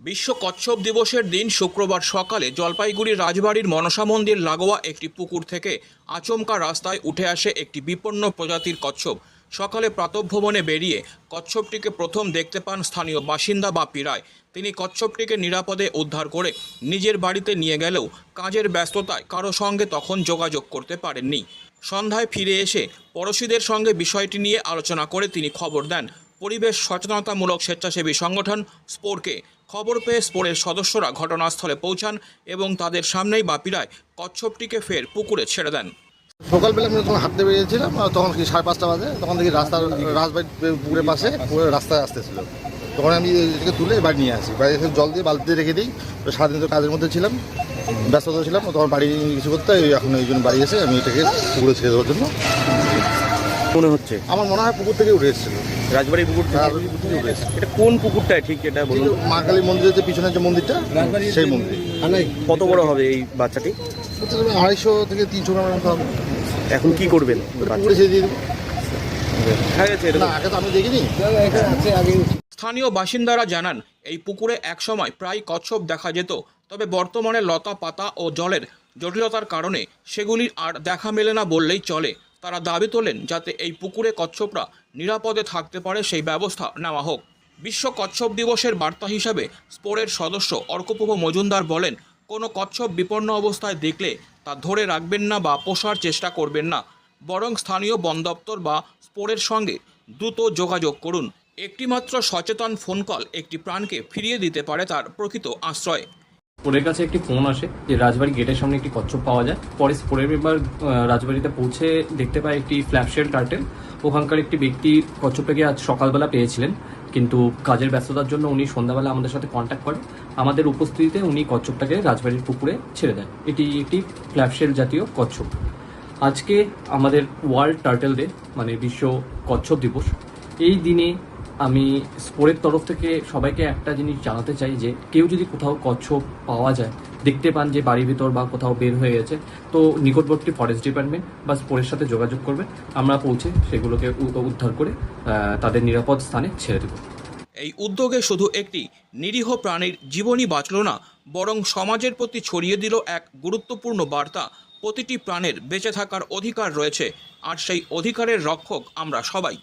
বিশ্ব কচ্ছপ দিবসের দিন শুক্রবার সকালে জলপাইগুড়ির রাজবাড়ির মনসা মন্দির লাগোয়া একটি পুকুর থেকে আচমকা রাস্তায় উঠে আসে একটি বিপন্ন প্রজাতির কচ্ছপ। সকালে প্রাতঃভ্রমণে বেরিয়ে কচ্ছপটিকে প্রথম দেখতে পান স্থানীয় বাসিন্দা বা পীড়ায়। তিনি কচ্ছপটিকে নিরাপদে উদ্ধার করে নিজের বাড়িতে নিয়ে গেলেও কাজের ব্যস্ততায় কারও সঙ্গে তখন যোগাযোগ করতে পারেননি। সন্ধ্যায় ফিরে এসে পড়শিদের সঙ্গে বিষয়টি নিয়ে আলোচনা করে তিনি খবর দেন। পরিবেশ সচেতনতামূলক স্বেচ্ছাসেবী সংগঠন স্পোরকে খবর পেয়ে স্পোরের সদস্যরা ঘটনাস্থলে পৌঁছান এবং তাদের সামনেই বাপিরায় কচ্ছপটিকে ফের পুকুরে ছেড়ে দেন। সকালবেলা আমি যখন হাঁটতে বেরিয়েছিলাম তখন কি সাড়ে পাঁচটা বাজে তখন দেখি রাস্তার রাজবাড়ি পুকুরের পাশে পুকুরের রাস্তায় আসতেছিল। তখন আমি এটাকে তুলে বাড়ি নিয়ে আসি। বাড়ি এসে জল দিয়ে বালতিতে রেখে দিই। সারাদিন তো কাজের মধ্যে ছিলাম ব্যস্ততা ছিলাম তখন বাড়ি কিছু করতে এখন এই জন্য বাড়ি এসে আমি এটাকে পুকুরে ছেড়ে দেওয়ার জন্য। মনে হচ্ছে? আমার মনে হয় পুকুর থেকে উঠে এসেছিল। রাজবাড়ি পুকুর এসেছিল এটা কোন পুকুরটা ঠিক এটা বলুন। মা কালী মন্দিরের যে পিছনের যে মন্দিরটা সেই মন্দির। কত বড় হবে এই বাচ্চাটি? আড়াইশো থেকে তিনশো গ্রামের মতো হবে। এখন কি করবেন পুকুরে ছেড়ে দিয়ে স্থানীয় বাসিন্দারা জানান এই পুকুরে একসময় প্রায় কচ্ছপ দেখা যেত তবে বর্তমানে লতা পাতা ও জলের জটিলতার কারণে সেগুলির আর দেখা মেলে না বললেই চলে। তারা দাবি তোলেন যাতে এই পুকুরে কচ্ছপরা নিরাপদে থাকতে পারে সেই ব্যবস্থা নেওয়া হোক। বিশ্ব কচ্ছপ দিবসের বার্তা হিসাবে স্পোরের সদস্য অর্কপ্রভ মজুমদার বলেন, কোনো কচ্ছপ বিপন্ন অবস্থায় দেখলে তা ধরে রাখবেন না বা পোষার চেষ্টা করবেন না। বরং স্থানীয় বন দপ্তর বা স্পোরের সঙ্গে দ্রুত যোগাযোগ করুন। একটিমাত্র সচেতন ফোন কল একটি প্রাণকে ফিরিয়ে দিতে পারে তার প্রকৃত আশ্রয়। স্পোরের কাছে একটি ফোন আসে যে রাজবাড়ি গেটের সামনে একটি কচ্ছপ পাওয়া যায়। পরে স্পোরের মেম্বার রাজবাড়িতে পৌঁছে দেখতে পায় একটি ফ্ল্যাপশেল টার্টেল ওখানকার একটি ব্যক্তি কচ্ছপটাকে আজ সকালবেলা পেয়েছিলেন। কিন্তু কাজের ব্যস্ততার জন্য উনি সন্ধ্যাবেলা আমাদের সাথে কন্ট্যাক্ট করেন। আমাদের উপস্থিতিতে উনি কচ্ছপটাকে রাজবাড়ির পুকুরে ছেড়ে দেন। এটি একটি ফ্ল্যাপশেল জাতীয় কচ্ছপ। আজকে আমাদের ওয়ার্ল্ড টার্টেল ডে মানে বিশ্ব কচ্ছপ দিবস। এই দিনে আমি স্পোরের তরফ থেকে সবাইকে একটা জিনিস জানাতে চাই যে, কেউ যদি কোথাও কচ্ছপ পাওয়া যায়, দেখতে পান যে বাড়ির ভিতর বা কোথাও বের হয়ে গেছে, তো নিকটবর্তী ফরেস্ট ডিপার্টমেন্ট বা স্পোরের সাথে যোগাযোগ করবেন। আমরা পৌঁছে সেগুলোকে উদ্ধার করে তাদের নিরাপদ স্থানে ছেড়ে দেবো। এই উদ্যোগে শুধু একটি নিরীহ প্রাণীর জীবনই বাঁচল না, বরং সমাজের প্রতি ছড়িয়ে দিল এক গুরুত্বপূর্ণ বার্তা। প্রতিটি প্রাণের বেঁচে থাকার অধিকার রয়েছে, আর সেই অধিকারের রক্ষক আমরা সবাই।